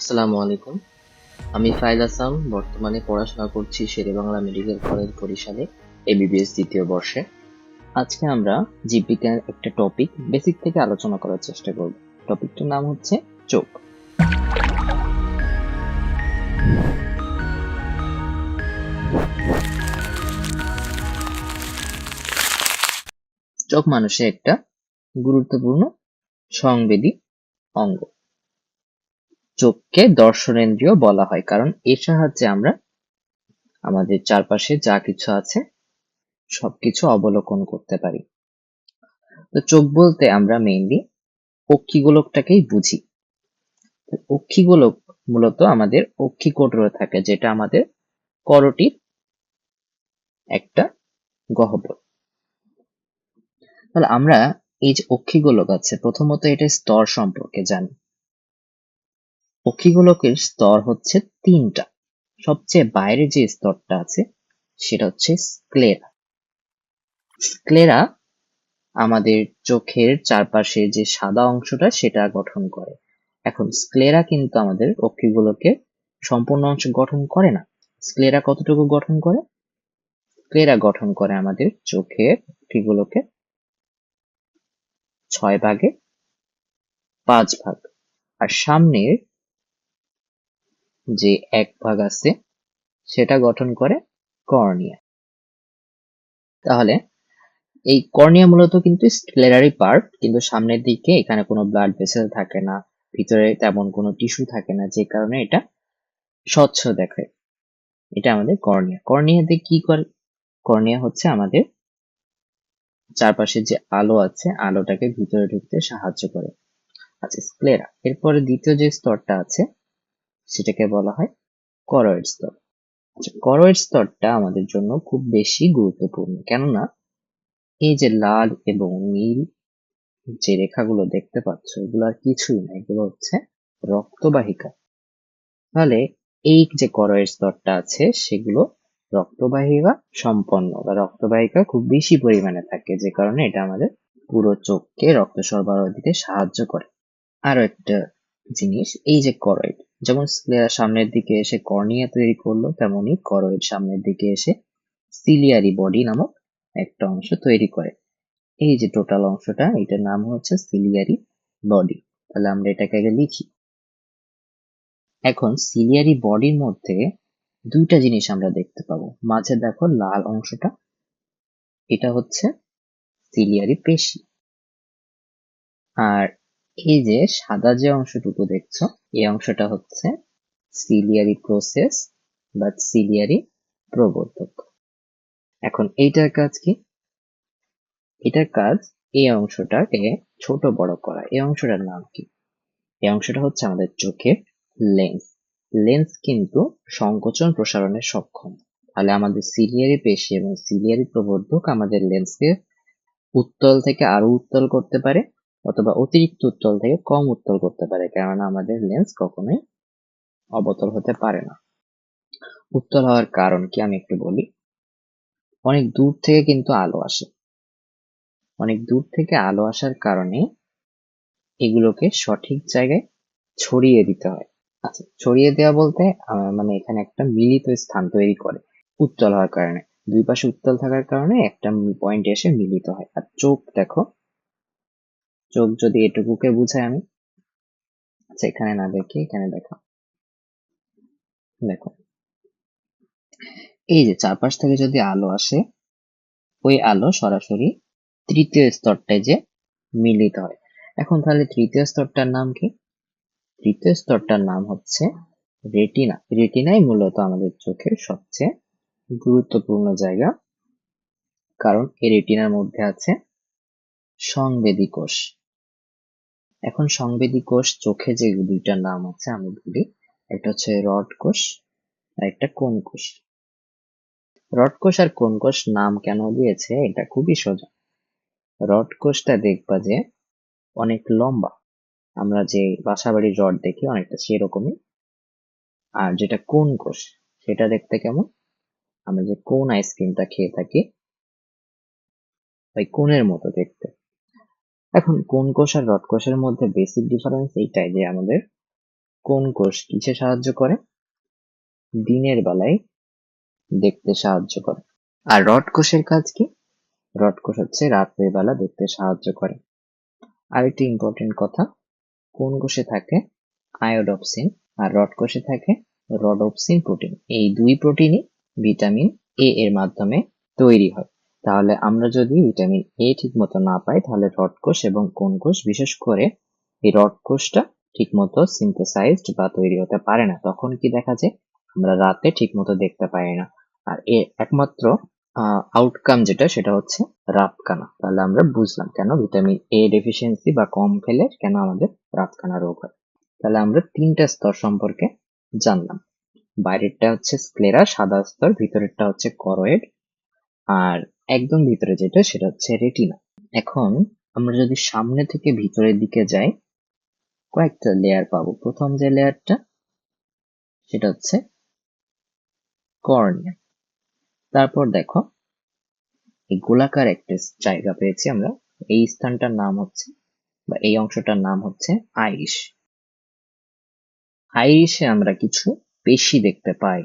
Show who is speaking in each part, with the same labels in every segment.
Speaker 1: আসসালামু আলাইকুম। আমি ফাইল আসাম, বর্তমানে পড়াশোনা করছি শেরে বাংলা মেডিকেল কলেজ বরিশালে এবিবিএস দ্বিতীয় বর্ষে। আজকে আমরা জীববিজ্ঞানের একটা টপিক বেসিক থেকে আলোচনা করার চেষ্টা করব। টপিকটার নাম হচ্ছে চোখ। চোখ মানুষের একটা গুরুত্বপূর্ণ সংবেদী অঙ্গ। চোখকে দর্শনেন্দ্রিয় বলা হয়, কারণ এর সাহায্যে আমরা আমাদের চারপাশে যা কিছু আছে সবকিছু অবলোকন করতে পারি। তো চোখ বলতে আমরা মেইনলি অক্ষিগোলকটাকেই বুঝি। অক্ষিগোলক মূলত আমাদের অক্ষিকোটরে থাকে, যেটা আমাদের করটির একটা গহ্বর। তাহলে আমরা এই যে অক্ষিগোলক আছে, প্রথমত এটা স্তর সম্পর্কে জানি। অক্ষিগোলকের স্তর হচ্ছে তিনটা। সবচেয়ে বাইরে যে স্তরটা আছে, সেটা হচ্ছে স্ক্লেরা স্ক্লেরা আমাদের চোখের চারপাশে যে সাদা অংশটা, সেটা গঠন করে। এখন স্ক্লেরা কিন্তু আমাদের অক্ষিগোলকের সম্পূর্ণ অংশ গঠন করে না। স্ক্লেরা কতটুকু গঠন করে? স্ক্লেরা গঠন করে আমাদের চোখের অক্ষিগোলকের ছয় ভাগে পাঁচ ভাগ। আর সামনের যে এক ভাগ আছে, সেটা গঠন করে কর্নিয়া। তাহলে এই কর্নিয়া মূলত কিন্তু স্ক্লেরারি পার্ট, কিন্তু সামনের দিকে এখানে কোনো ব্লাড ভেসেল থাকে না, ভিতরে তেমন কোনো টিস্যু থাকে না, যে কারণে এটা স্বচ্ছ দেখায়। এটা আমাদের কর্নিয়া। কর্নিয়াতে কি করে? কর্নিয়া হচ্ছে আমাদের চারপাশে যে আলো আছে, আলোটাকে ভিতরে ঢুকতে সাহায্য করে। আচ্ছা স্ক্লেরা এরপরে দ্বিতীয় যে স্তরটা আছে সেটাকে বলা হয় করয়েড স্তর। আচ্ছা করয়েড স্তরটা আমাদের জন্য খুব বেশি গুরুত্বপূর্ণ। কেননা, এই যে লাল এবং নীল যে রেখাগুলো দেখতে পাচ্ছ, এগুলো আর কিছুই না, এগুলো হচ্ছে রক্তবাহিকা। তাহলে এই যে করয়েড স্তরটা আছে, সেগুলো রক্তবাহিকা সম্পন্ন, বা রক্তবাহিকা খুব বেশি পরিমাণে থাকে, যে কারণে এটা আমাদের পুরো চোখকে রক্ত সরবরাহ দিতে সাহায্য করে। আরও একটা জিনিস, এই যে করয়েড যেমন স্ক্লেরা সামনের দিকে এসে কর্নিয়া তৈরি করল তেমনি করয়েড সামনের দিকে এসে সিলিয়ারি বডি নামক একটা অংশ তৈরি করে। এই যে টোটাল অংশটা, এটার নাম হচ্ছে সিলিয়ারি বডি তাহলে আমরা এটাকে আগে লিখি। এখন সিলিয়ারি বডির মধ্যে দুইটা জিনিস আমরা দেখতে পাবো। মাঝে দেখো লাল অংশটা, এটা হচ্ছে সিলিয়ারি পেশি। আর এই যে সাদা যে অংশটুকু দেখছ, এই অংশটা হচ্ছে সিলিয়ারি প্রসেস বা সিলিয়ারি প্রবর্তক। এখন এইটার কাজ কি? এটার কাজ এই অংশটাকে ছোট বড় করা। এই অংশটার নাম কি? এই অংশটা হচ্ছে আমাদের চোখের লেন্স লেন্স কিন্তু সংকোচন প্রসারণে সক্ষম। তাহলে আমাদের সিলিয়ারি পেশি এবং সিলিয়ারি প্রবর্ধক আমাদের লেন্সকে উত্তল থেকে আরও উত্তল করতে পারে। অথবা অতিরিক্ত উত্তল থেকে কম উত্তল করতে পারে, কেননা আমাদের লেন্স কখনোই অবতল হতে পারে না। উত্তল হওয়ার কারণ কি আমি একটু বলি? অনেক দূর থেকে কিন্তু আলো আসে। অনেক দূর থেকে আলো আসার কারণে এগুলোকে সঠিক জায়গায় ছড়িয়ে দিতে হয়। আচ্ছা ছড়িয়ে দেওয়া বলতে মানে এখানে একটা মিলিত স্থান তৈরি করে উত্তল হওয়ার কারণে। দুই পাশে উত্তল থাকার কারণে একটা পয়েন্ট এসে মিলিত হয়। আর চোখ দেখো চোখ যদি এটুকুকে বুঝাই আমি আচ্ছা এখানে না দেখি, এখানে দেখো। দেখো। এই যে চারপাশ থেকে যদি আলো আসে, ওই আলো সরাসরি তৃতীয় স্তরটায় যে মিলিত হয়। এখন তাহলে তৃতীয় স্তরটার নাম কি? তৃতীয় স্তরটার নাম হচ্ছে রেটিনা। রেটিনাই মূলত আমাদের চোখের সবচেয়ে গুরুত্বপূর্ণ জায়গা। কারণ এই রেটিনার মধ্যে আছে সংবেদী কোষ। এখন সংবেদী কোষ চোখে যে দুইটা নাম আছে আমি বলি, একটা হচ্ছে রড কোষ, আর একটা কোন কোষ। রড কোষ আর কোন কোষ নাম কেন দিয়েছে? এটা খুবই সোজা। রড কোষটা দেখবা যে অনেক লম্বা। আমরা যে বাসাবাড়ির রড দেখি অনেকটা সেরকমই। আর যেটা কোন কোষ, সেটা দেখতে কেমন? আমরা যে কোন আইসক্রিমটা খেয়ে থাকি, ওই কোনের মতো দেখতে। এখন কোন কোষ আর রড কোষের মধ্যে বেসিক ডিফারেন্স এইটাই যে আমাদের কোন কোষ কিসে সাহায্য করে? দিনের বেলায় দেখতে সাহায্য করে। আর রড কোষের কাজ কি? রড কোষ হচ্ছে রাত্রের বেলা দেখতে সাহায্য করে। আরেকটি ইম্পর্টেন্ট কথা, কোন কোষে থাকে? আয়োডপসিন আর রড কোষে থাকে রডপসিন প্রোটিন এই দুই প্রোটিনই ভিটামিন এ এর মাধ্যমে তৈরি হয়। তাহলে আমরা যদি ভিটামিন এ ঠিক মতো না পাই, তাহলে রড কোষ এবং কোন কোষ, বিশেষ করে এই রড কোষটা ঠিক মতো সিনথেসাইজড বা তৈরি হতে পারে না। তখন কি দেখা যায়, আমরা রাতে ঠিক মতো দেখতে পাই না। আর এ একমাত্র আউটকাম যেটা, সেটা হচ্ছে রাতকানা। তাহলে আমরা বুঝলাম কেন ভিটামিন এ ডেফিসিয়েন্সি বা কম খেলে কেন আমাদের রাতকানা রোগ হয়। তাহলে আমরা তিনটা স্তর সম্পর্কে জানলাম। বাইরেরটা হচ্ছে স্ক্লেরা সাদা স্তর, ভিতরেরটা হচ্ছে করয়েড আর একদম ভিতরে যেটা, সেটা হচ্ছে রেটিনা এখন আমরা যদি সামনে থেকে ভিতরের দিকে যাই, কয়েকটা লেয়ার পাবো। প্রথম যে লেয়ারটা সেটা হচ্ছে কর্নিয়া তারপর দেখো, এই গোলাকার একটা জায়গা পেয়েছি আমরা। এই স্থানটার নাম হচ্ছে, বা এই অংশটার নাম হচ্ছে আইরিশ আইরিশে আমরা কিছু পেশি দেখতে পাই।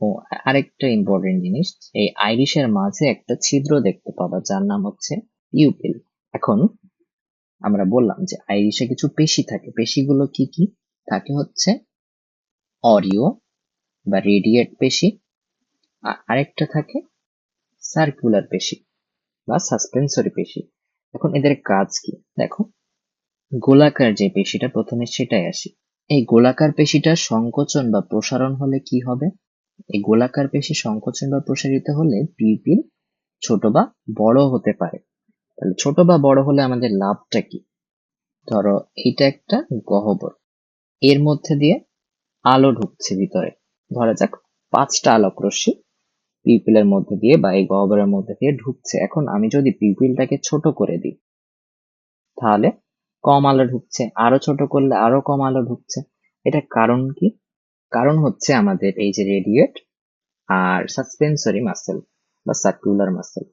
Speaker 1: ও আরেকটা ইম্পর্টেন্ট জিনিস, এই আইরিশের মাঝে একটা ছিদ্র দেখতে পাবা, যার নাম হচ্ছে ইউপিল। এখন আমরা বললাম যে আইরিশে কিছু পেশি থাকে। পেশিগুলো কি কি? থাকে হচ্ছে অরিও বা রেডিয়েট পেশি, আর আরেকটা থাকে সার্কুলার পেশি বা সাসপেন্সরি পেশি। এখন এদের কাজ কি? দেখো, গোলাকার যে পেশিটা, প্রথমে সেটাই আসি। এই গোলাকার পেশিটা সংকোচন বা প্রসারণ হলে কি হবে? এই গোলাকার পেশি সংকোচন বা প্রসারিত হলে পিপিল ছোট বা বড় হতে পারে। তাহলে ছোট বা বড় হলে আমাদের লাভটা কি? ধরো এইটা একটা গহ্বর। এর মধ্যে দিয়ে আলো ঢুকছে ভিতরে। ধরা যাক পাঁচটা আলোক রশ্মি পিপিলের মধ্যে দিয়ে বা এই গহ্বরের মধ্যে দিয়ে ঢুকছে। এখন আমি যদি পিপিলটাকে ছোট করে দিই, তাহলে কম আলো ঢুকছে। আরও ছোট করলে আরও কম আলো ঢুকছে। এটা কারণ কি? কারণ হচ্ছে আমাদের এই যে রেডিয়েট আর সাসপেন্সরি মাসেল বা সার্কুলার মাসেল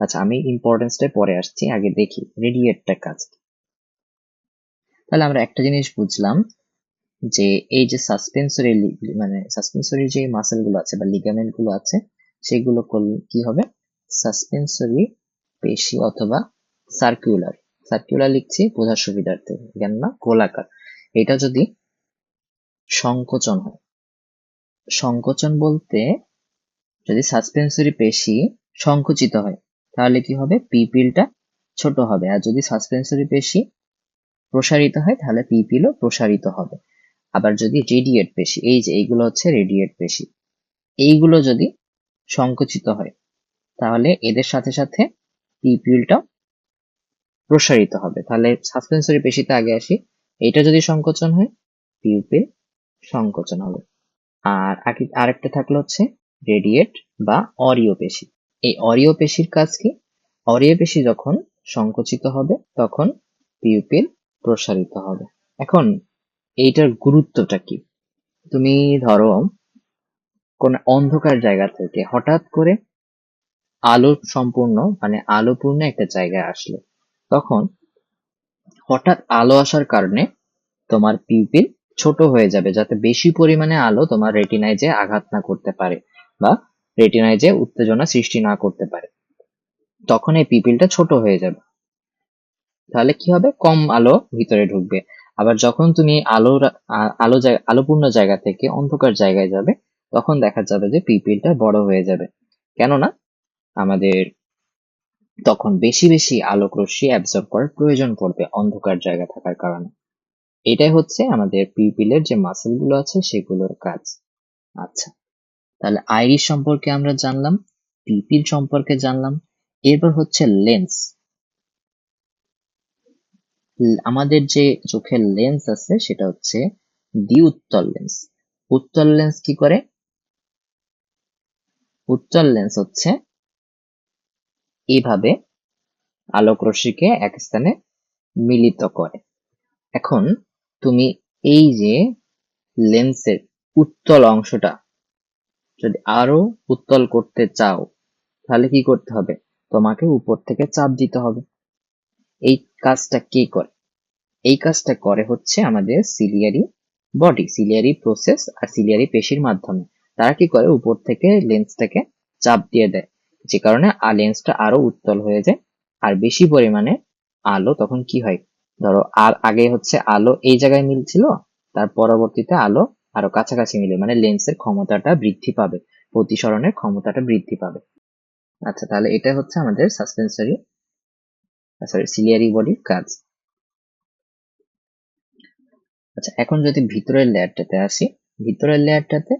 Speaker 1: আচ্ছা আমি ইম্পর্টেন্সটা পরে আসছি, আগে দেখি রেডিয়েটটা কাজ তাহলে আমরা একটা জিনিস বুঝলাম যে এই যে সাসপেন্সরি মানে সাসপেন্সরি যে মাসেলগুলো আছে বা লিগামেন্টগুলো আছে, সেগুলো কি হবে? সাসপেন্সরি পেশি অথবা সার্কুলার সার্কুলার লিখছি, বোঝার সুবিধার্থে জ্ঞান না, গোলাকার। এটা যদি সংকোচন হয়। সংকোচন বলতে যদি সাসপেন্সরি পেশি সংকুচিত হয়, তাহলে কি হবে? পিপিলটা ছোট হবে। আর যদি সাসপেন্সরি পেশি প্রসারিত হয়, তাহলে পিপিলও প্রসারিত হবে। আবার যদি রেডিয়েট পেশি, এই যে এইগুলো হচ্ছে রেডিয়েট পেশি, এইগুলো যদি সংকুচিত হয়, তাহলে এদের সাথে সাথে পিপিলটা প্রসারিত হবে। তাহলে সাসপেন্সরি পেশিতে আগে আসি। এটা যদি সংকোচন হয় পিউপিল সংকোচন হবে। আর আরেকটা থাকল হচ্ছে রেডিয়েট বা অরিও পেশি। এই অরিও পেশির কাজ কি? অরিও পেশি যখন সংকুচিত হবে, তখন পিউপিল প্রসারিত হবে। এখন এইটার গুরুত্বটা কি? তুমি ধরো কোন অন্ধকার জায়গা থেকে হঠাৎ করে আলো সম্পূর্ণ মানে আলোপূর্ণ একটা জায়গায় আসলে। তখন হঠাৎ আলো আসার কারণে তোমার পিপিল ছোট হয়ে যাবে যাতে বেশি পরিমাণে আলো তোমার রেটিনায় যে আঘাত না করতে পারে বা রেটিনায় যে উত্তেজনা সৃষ্টি না করতে পারে। তখন এই পিপিলটা ছোট হয়ে যাবে। তাহলে কি হবে? কম আলো ভিতরে ঢুকবে। আবার যখন তুমি আলো আলো আলোপূর্ণ জায়গা থেকে অন্ধকার জায়গায় যাবে, তখন দেখা যাবে যে পিপিলটা বড় হয়ে যাবে। কেননা আমাদের তখন বেশি বেশি আলোক রশ্মি অ্যাবজর্ব করার প্রয়োজন পড়বে অন্ধকার জায়গা থাকার কারণে। এটাই হচ্ছে আমাদের পিপিলের যে মাসেলগুলো আছে সেগুলোর কাজ। আচ্ছা তাহলে আইরিশ সম্পর্কে আমরা জানলাম পিপিল সম্পর্কে জানলাম, এরপর হচ্ছে লেন্স আমাদের যে চোখের লেন্স আছে সেটা হচ্ছে দ্বি উত্তল লেন্স উত্তল লেন্স কি করে? উত্তল লেন্স হচ্ছে এইভাবে আলোক রশ্মিকে এক স্থানে মিলিত করে। এখন তুমি এই যে লেন্সের উত্তল অংশটা যদি আরও উত্তল করতে চাও, তাহলে কি করতে হবে? তোমাকে উপর থেকে চাপ দিতে হবে। এই কাজটা কে করে? এই কাজটা করে হচ্ছে আমাদের সিলিয়ারি বডি সিলিয়ারি প্রসেস আর সিলিয়ারি পেশির মাধ্যমে। তারা কি করে? উপর থেকে লেন্সটাকে চাপ দিয়ে দেয়। যে কারণে লেন্সটা আরও উত্তল হয়ে যায় আর বেশি পরিমাণে আলো তখন কি হয়? ধরো, আর আগে হচ্ছে আলো এই জায়গায় মিলছিল তার পরবর্তীতে আলো আরও কাছাকাছি মিলে মানে লেন্সের ক্ষমতাটা বৃদ্ধি পাবে, প্রতিসরণের ক্ষমতাটা বৃদ্ধি পাবে। আচ্ছা তাহলে এটা হচ্ছে আমাদের সাসপেন্সারি সরি সিলিয়ারি বডির কাজ। আচ্ছা এখন যদি ভিতরের লেয়ারটাতে আসি, ভিতরের লেয়ারটাতে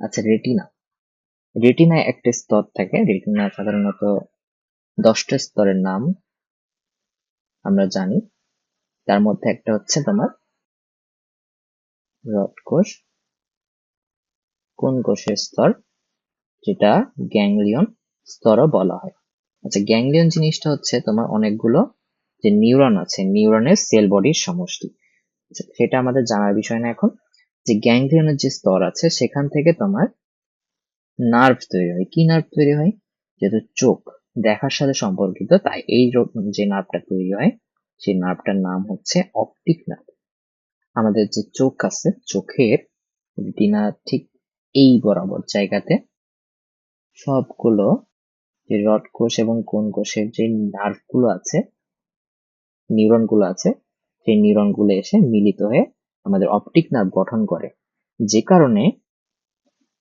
Speaker 1: আচ্ছা রেটিনা রেটিনায় একটা স্তর থাকে রেটিনা সাধারণত দশটা স্তরের নাম আমরা জানি। তার মধ্যে একটা হচ্ছে তোমার রড কোষ। কোন কোষের স্তর? যেটা গ্যাংলিয়ন স্তরও বলা হয়। আচ্ছা গ্যাংলিয়ন জিনিসটা হচ্ছে তোমার অনেকগুলো যে নিউরন আছে নিউরনের সেল বডির সমষ্টি। আচ্ছা, সেটা আমাদের জানার বিষয় না এখন। যে গ্যাংলিয়নের যে স্তর আছে সেখান থেকে তোমার নার্ভ তৈরি হয়। কি নার্ভ তৈরি হয়? যেহেতু চোখ দেখার সাথে সম্পর্কিত তাই এই যে নার্ভটা তৈরি হয় সেই নার্ভটার নাম হচ্ছে অপটিক নার্ভ আমাদের যে চোখ আছে, চোখের রেটিনা ঠিক এই বরাবর জায়গাতে সবগুলো যে রড কোষ এবং কোন কোষের যে নার্ভগুলো আছে নিউরনগুলো আছে, সেই নিউরনগুলো এসে মিলিত হয়ে আমাদের অপটিক নার্ভ গঠন করে। যে কারণে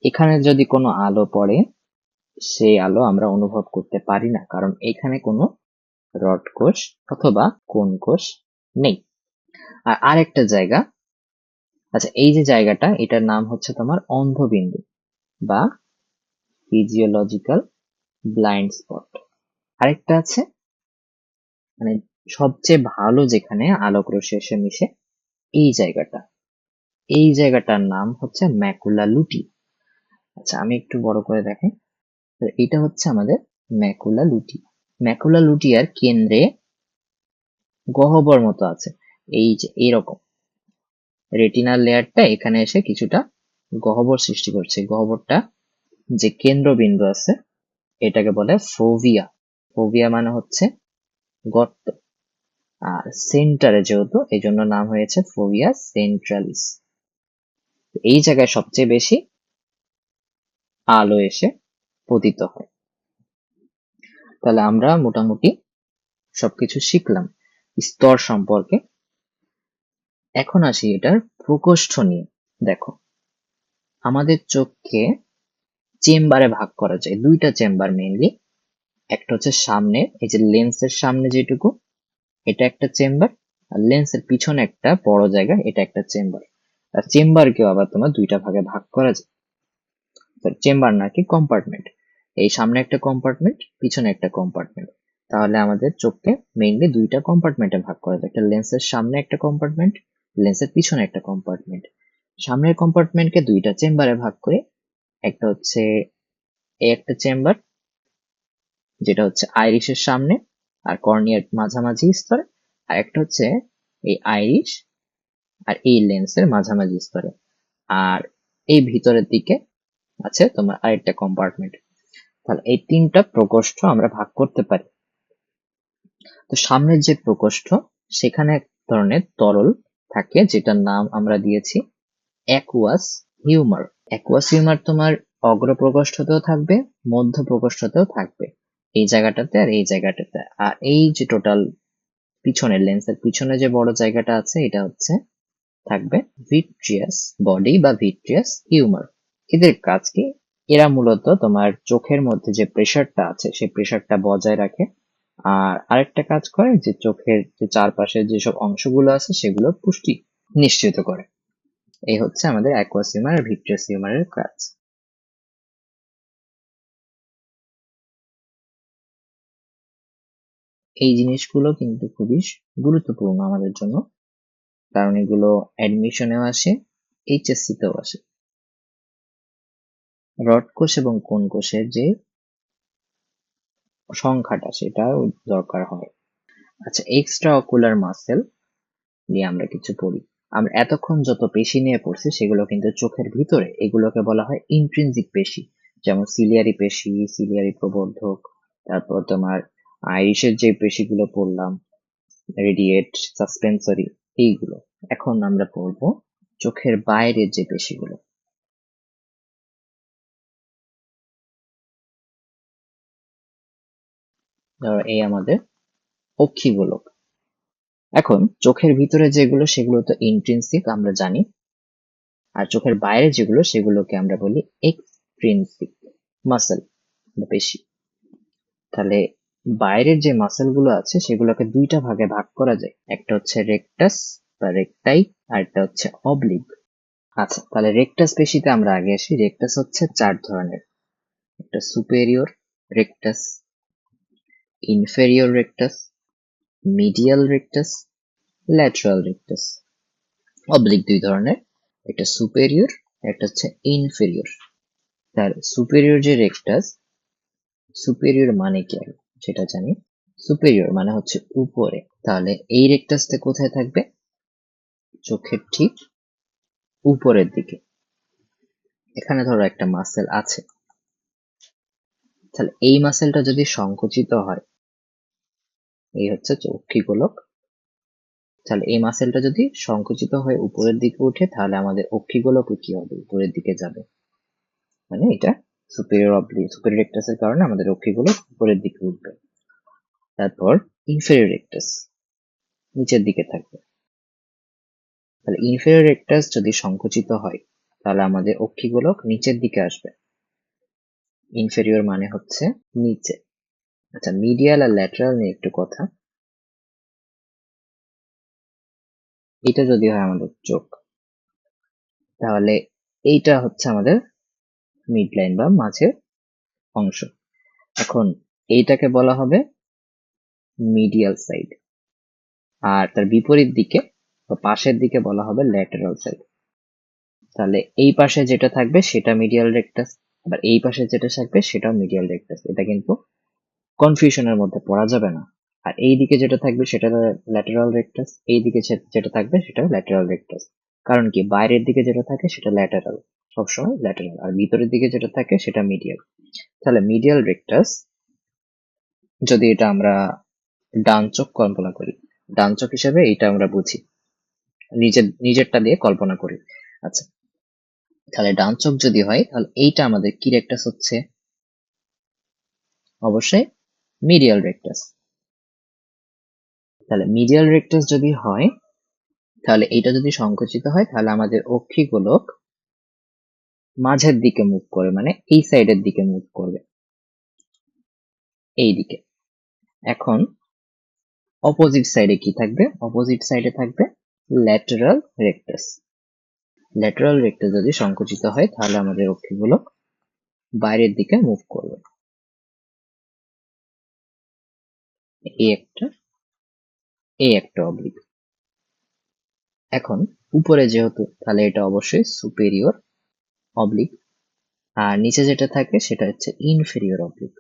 Speaker 1: এখানে যদি কোনো আলো পড়ে, সেই আলো আমরা অনুভব করতে পারি না, কারণ এখানে কোনো রড কোষ অথবা কোন কোষ নেই। আর আরেকটা জায়গা আচ্ছা এই যে জায়গাটা, এটার নাম হচ্ছে তোমার অন্ধবিন্দু বা ফিজিওলজিক্যাল ব্লাইন্ড স্পট আরেকটা আছে মানে সবচেয়ে ভালো যেখানে আলোক রশ্মি এসে মিশে, এই জায়গাটা। এই জায়গাটার নাম হচ্ছে ম্যাকুলা লুটি। আচ্ছা আমি একটু বড় করে দেখাই এটা হচ্ছে আমাদের ম্যাকুলা লুটি। ম্যাকুলা লুটিয়ার কেন্দ্রে গহ্বর মতো আছে। এই যে, এইরকম। রেটিনাল লেয়ারটা এখানে এসে কিছুটা গহ্বর সৃষ্টি করছে। গহ্বরটা যে কেন্দ্রবিন্দু আছে, এটাকে বলে ফোভিয়া। ফোভিয়া মানে হচ্ছে গর্ত। আর সেন্টারে যেহেতু এই জন্য নাম হয়েছে ফোভিয়া সেন্ট্রালিস। এই জায়গায় সবচেয়ে বেশি আলো এসে পতিত হয়। তাহলে আমরা মোটামুটি সবকিছু শিখলাম। স্তর সম্পর্কে। এখন আসি এটার প্রকোষ্ঠ নিয়ে। দেখো, আমাদের চোখকে চেম্বারে ভাগ করা যায়। দুইটা চেম্বার মেইনলি একটা হচ্ছে সামনে, এই যে লেন্সের সামনে যেটুকু, এটা একটা চেম্বার, আর লেন্সের পিছনে একটা বড় জায়গা, এটা একটা চেম্বার। আর চেম্বারকেও আবার তোমার দুইটা ভাগে ভাগ করা যায়। চেম্বার নাকি কম্পার্টমেন্ট এই সামনে একটা কম্পার্টমেন্ট পিছনে একটা কম্পার্টমেন্ট তাহলে আমাদের চোখকে মেইনলি দুইটা কম্পার্টমেন্টে ভাগ করা যায়। একটা লেন্সের সামনে একটা কম্পার্টমেন্ট লেন্সের পিছনে একটা কম্পার্টমেন্ট সামনের কম্পার্টমেন্টকে দুইটা চেম্বারে ভাগ করে, একটা হচ্ছে এই একটা চেম্বার যেটা হচ্ছে আইরিশের সামনে আর কর্নিয়ার মাঝামাঝি স্তরে, আর একটা হচ্ছে এই আইরিশ আর এই লেন্সের মাঝামাঝি স্তরে। আর এই ভিতরের দিকে আছে তোমার আরেকটা কম্পার্টমেন্ট তাহলে এই তিনটা প্রকোষ্ঠ আমরা ভাগ করতে পারি। তো সামনের যে প্রকোষ্ঠ, সেখানে এক ধরনের তরল থাকে, যেটার নাম আমরা দিয়েছি অ্যাকুয়াস হিউমার অ্যাকুয়াস হিউমার তোমার অগ্র প্রকোষ্ঠতেও থাকবে মধ্য প্রকোষ্ঠতেও থাকবে। এই জায়গাটাতে আর এই জায়গাটাতে। আর এই যে টোটাল পিছনের লেন্সের পিছনে যে বড় জায়গাটা আছে, এটা হচ্ছে থাকবে ভিট্রিয়াস বডি বা ভিট্রিয়াস হিউমার এদের কাজ কি? এরা মূলত তোমার চোখের মধ্যে যে প্রেশারটা আছে, সেই প্রেশারটা বজায় রাখে। আর আরেকটা কাজ করে যে চোখের যে চারপাশে যেসব অংশগুলো আছে, সেগুলো পুষ্টি নিশ্চিত করে। এই হচ্ছে আমাদের অ্যাকোয়াসিউমার আর ভিট্রিয়াস হিউমারের কাজ। এই জিনিসগুলো কিন্তু খুবই গুরুত্বপূর্ণ আমাদের জন্য। কারণ এগুলো অ্যাডমিশনেও আসে এইচএসসি তেও আসে। রড কোষ এবং কোন কোষের যে সংখ্যাটা, সেটা দরকার হয়। আচ্ছা এক্সট্রা অকুলার মাসেল নিয়ে আমরা কিছু পড়ি। আমরা এতক্ষণ যত পেশি নিয়ে পড়ছি, সেগুলো কিন্তু চোখের ভিতরে, এগুলোকে বলা হয় ইন্ট্রিনজিক পেশি। যেমন সিলিয়ারি পেশি সিলিয়ারি প্রবর্ধক, তারপর তোমার আইরিশের যে পেশিগুলো পড়লাম রেডিয়েট সাসপেন্সরি এইগুলো। এখন আমরা পড়ব চোখের বাইরের যে পেশিগুলো। ধরো এই আমাদের অক্ষিগোলক এখন চোখের ভিতরে যেগুলো, সেগুলো তো ইন্ট্রিনসিক আমরা জানি। আর চোখের বাইরে যেগুলো, সেগুলোকে আমরা বলি এক্সট্রিনসিক মাসেল পেশি। তাহলে বাইরের যে মাসেলগুলো আছে, সেগুলোকে দুইটা ভাগে ভাগ করা যায়। একটা হচ্ছে রেকটাস বা রেকটাই আর একটা হচ্ছে অবলিক আচ্ছা তাহলে রেকটাস পেশিতে আমরা আগে আসি। রেকটাস হচ্ছে চার ধরনের। একটা superior rectus inferior rectus medial rectus lateral rectus oblique দুই ধরনের, একটা সুপেরিয়র একটা হচ্ছে ইনফেরিয়র তার সুপেরিয়র যে রেকটাস সুপেরিয়র মানে কি সেটা জানি। সুপেরিয়র মানে হচ্ছে উপরে। তাহলে এই রেকটাসটা কোথায় থাকবে? চোখের ঠিক উপরের দিকে। এখানে ধরো একটা মাসেল আছে। তাহলে এই মাসেলটা যদি সংকুচিত হয় এই হচ্ছে অক্ষিগোলক তাহলে এই মাসেলটা যদি সংকুচিত হয়ে উপরের দিকে উঠে তাহলে আমাদের অক্ষিগোলক কি হবে? উপরের দিকে যাবে। মানে এটা সুপেরিয়র অবলি সুপেরিয়র রেকটাসের কারণে আমাদের অক্ষিগোলক উপরের দিকে উঠবে। তারপর ইনফেরিয়র রেকটাস নিচের দিকে থাকবে। তাহলে ইনফেরিয়র রেকটাস যদি সংকুচিত হয়, তাহলে আমাদের অক্ষিগোলক নিচের দিকে আসবে। ইনফেরিয়র মানে হচ্ছে নিচে। আচ্ছা মিডিয়াল আর ল্যাটারাল নিয়ে একটু কথা। এটা যদি হয় আমাদের চোখ। তাহলে এইটা হচ্ছে আমাদের মিড লাইন বা মাঝের অংশ। এখন এইটাকে বলা হবে মিডিয়াল সাইড আর তার বিপরীত দিকে বা পাশের দিকে বলা হবে ল্যাটারাল সাইড তাহলে এই পাশে যেটা থাকবে সেটা মিডিয়াল রেকটাস আবার এই পাশে যেটা থাকবে সেটাও মিডিয়াল রেকটাস এটা কিন্তু কনফিউশনের মধ্যে পড়া যাবে না। আর এই দিকে যেটা থাকবে সেটা ল্যাটারাল রেকটাস এই দিকে যেটা থাকবে সেটা ল্যাটারাল রেকটাস কারণ কি? বাইরের দিকে যেটা থাকে সেটা ল্যাটারাল সবসময় ল্যাটারাল আর ভিতরের দিকে যেটা থাকে সেটা মিডিয়াল তাহলে মিডিয়াল রেকটাস যদি এটা আমরা ডান চোখ কল্পনা করি, ডান চোখ হিসেবে এটা আমরা বুঝি। নিজের, নিজেরটা দিয়ে কল্পনা করি। আচ্ছা তাহলে ডান চোখ যদি হয়, তাহলে এইটা আমাদের কি রেকটাস হচ্ছে? অবশ্যই মিডিয়াল রেকটাস তাহলে মিডিয়াল রেকটাস যদি হয়, তাহলে এটা যদি সংকুচিত হয়, তাহলে আমাদের অক্ষিগোলক মাঝের দিকে মুভ করে মানে এই সাইডের দিকে মুভ করবে। এই দিকে এখন অপোজিট সাইডে কি থাকবে? অপোজিট সাইডে থাকবে ল্যাটারাল রেকটাস ল্যাটারাল রেকটাস যদি সংকুচিত হয়, তাহলে আমাদের অক্ষিগোলক বাইরের দিকে মুভ করবে। এই একটা এই একটা অবলিক এখন, উপরে যেহেতু, তাহলে এটা অবশ্যই সুপেরিয়র অবলিক আর নিচে যেটা থাকে, সেটা হচ্ছে ইনফেরিয়র অবলিক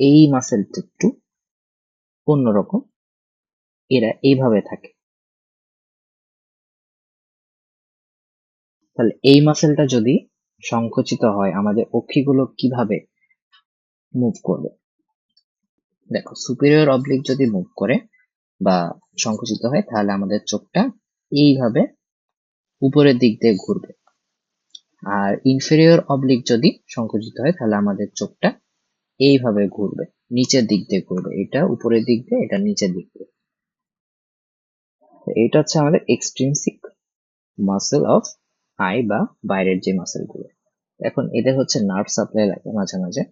Speaker 1: এই মাসেলটা একটু অন্যরকম, এরা এইভাবে থাকে। তাহলে এই মাসেলটা যদি সংকুচিত হয়, আমাদের অক্ষিগুলো কীভাবে মুভ করবে? দেখো সুপিরিয়র অবলিক যদি মুভ করে বা সংকুচিত হয়, তাহলে আমাদের চোখটা এইভাবে উপরের দিক দিয়ে ঘুরবে। আর ইনফেরিয়র অবলিক যদি সংকুচিত হয়, তাহলে আমাদের চোখটা এইভাবে ঘুরবে, নিচের দিক দিয়ে ঘুরবে। এটা উপরের দিক দিয়ে, এটা নিচের দিক দিয়ে। এটা হচ্ছে আমাদের এক্সট্রিনসিক মাসেল অফ আই বা বাইরের যে মাসেলগুলো। এখন এদের হচ্ছে নার্ভ সাপ্লাই লাগে মাঝে মাঝে।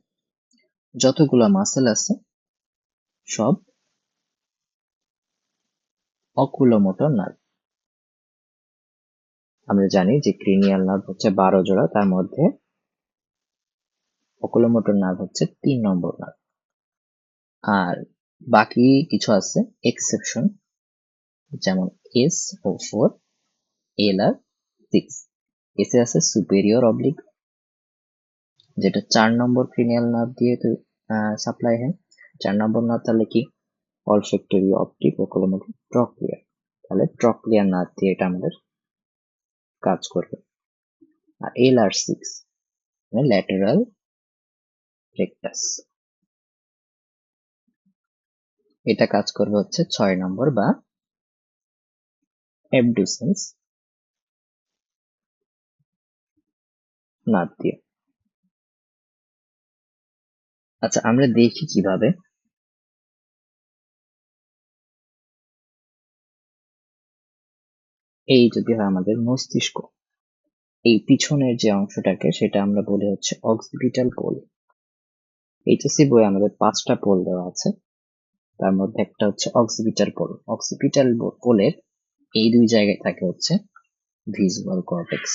Speaker 1: যতগুলো মাসেল আছে সব অকুলোমোটর নার্ভ আমরা জানি যে ক্রিনিয়াল নার্ভ হচ্ছে বারো জোড়া, তার মধ্যে অকুলোমোটর নার্ভ হচ্ছে তিন নম্বর নার্ভ আর বাকি কিছু আছে এক্সেপশন যেমন S O four L R six এসে আছে সুপেরিয়র অবলিক যেটা চার নম্বর ক্রিনিয়াল নার্ভ দিয়ে সাপ্লাই হয়। চার নম্বর না, তাহলে কি? অলফেক্টরি অপটিক ওকুলোমোটর ট্রক্লিয়ার তাহলে ট্রক্লিয়ার না দিয়ে এটা আমাদের কাজ করবে। আর এল আর সিক্স মানে ল্যাটারাল রেকটাস এটা কাজ করবে হচ্ছে ছয় নম্বর বা অ্যাবডুসেন্স নার্ভ দিয়ে। আচ্ছা আমরা দেখি কীভাবে এই যদি হয় আমাদের মস্তিষ্ক, এই পিছনের যে অংশটাকে সেটা আমরা বলি হচ্ছে অক্সিপিটাল পোল এইচএসসি বই আমাদের পাঁচটা পোল দেওয়া আছে, তার মধ্যে একটা হচ্ছে অক্সিপিটাল পোল অক্সিপিটাল পোলের এই দুই জায়গায় থাকে হচ্ছে ভিজুয়াল কর্টেক্স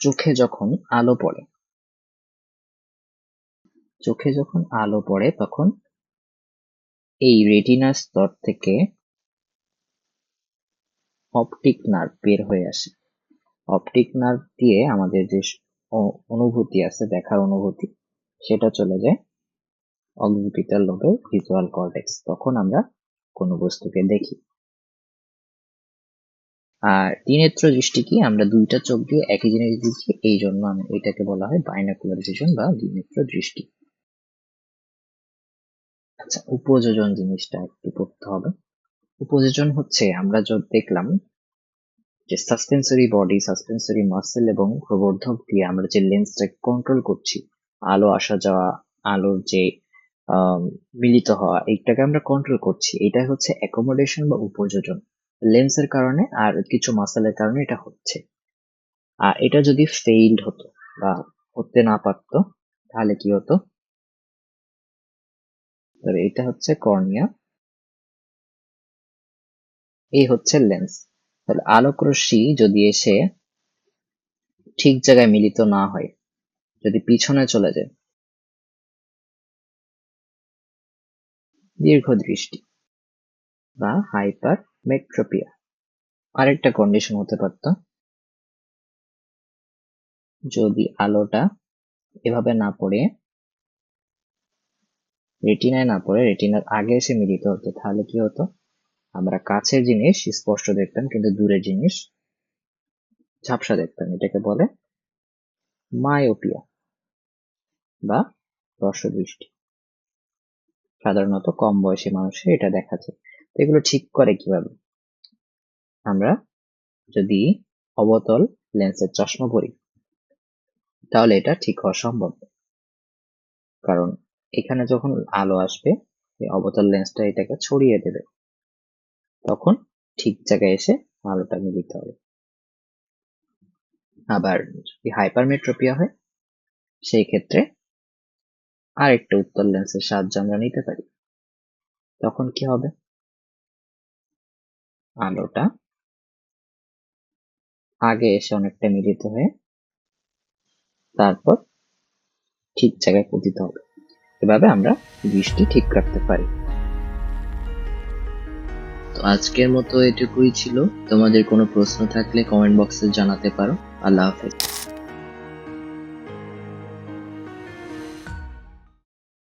Speaker 1: চোখে যখন আলো পড়ে, চোখে যখন আলো পড়ে তখন এই রেটিনার স্তর থেকে অপটিক নার্ভ বের হয়ে আসে। অপটিক নার্ভ দিয়ে আমাদের যে অনুভূতি আছে, দেখার অনুভূতি, সেটা চলে যায় অক্সিপিটাল লোবের ভিজুয়াল কর্টেক্স তখন আমরা কোনো বস্তুকে দেখি। আর দ্বিনেত্র দৃষ্টি কি? আমরা দুইটা চোখ দিয়ে একই জিনিস দেখি, এই জন্য এটাকে বলা হয় বাইনাকুলার ভিশন বা দ্বিনেত্র দৃষ্টি। আচ্ছা উপযোজন জিনিসটা একটু পড়তে হবে। উপযোজন হচ্ছে আমরা যখন দেখলাম যে সাসপেন্সরি বডি সাসপেন্সরি মাসেল এবং প্রবর্ধক দিয়ে আমরা যে লেন্সটাকে কন্ট্রোল করছি, আলো আসা যাওয়া, আলোর যে মিলিত হওয়া, এইটাকে আমরা কন্ট্রোল করছি। এটা হচ্ছে অ্যাকোমোডেশন বা উপযোজন। লেন্সের কারণে আর কিছু মাসেলের কারণে এটা হচ্ছে। আর এটা যদি ফেইল্ড হতো বা হতে না পারতো, তাহলে কি হতো? তবে এটা হচ্ছে কর্নিয়া। এই হচ্ছে লেন্স। তাহলে আলোক রশ্মি যদি এসে ঠিক জায়গায় মিলিত না হয়, যদি পিছনে চলে যায়, দীর্ঘ দৃষ্টি বা হাইপার মেট্রোপিয়া আরেকটা কন্ডিশন হতে পারত। যদি আলোটা এভাবে না পড়ে রেটিনায় না পড়ে রেটিনার আগে এসে মিলিত হতো, তাহলে কি হতো? আমরা কাছের জিনিস স্পষ্ট দেখতাম, কিন্তু দূরের জিনিস ঝাপসা দেখতাম, এটাকে বলে মায়োপিয়া বা দৃষ্টি সাধারণত কম বয়সী মানুষের এটা দেখা যায়। এগুলো ঠিক করে কীভাবে? আমরা যদি অবতল লেন্সের চশমা পরি, তাহলে এটা ঠিক হওয়া সম্ভব কারণ এখানে যখন আলো আসবে অবতল লেন্সটা এটাকে ছড়িয়ে দেবে। তখন ঠিক জায়গায় এসে আলোটা মিলিত হবে। আবার যদি হাইপারমেট্রোপিয়া হয়, সেই ক্ষেত্রে আরেকটা উত্তল লেন্সের সাহায্য আমরা নিতে পারি। তখন কি হবে? আলোটা আগে এসে অনেকটা মিলিত হয়ে, তারপর ঠিক জায়গায় পতিত হবে। এভাবে আমরা বৃষ্টি ঠিক রাখতে পারি। তো আজকের মতো এটুকুই ছিল। তোমাদের কোনো প্রশ্ন থাকলে কমেন্ট বক্সে জানাতে পারো। আল্লাহ হাফেজ।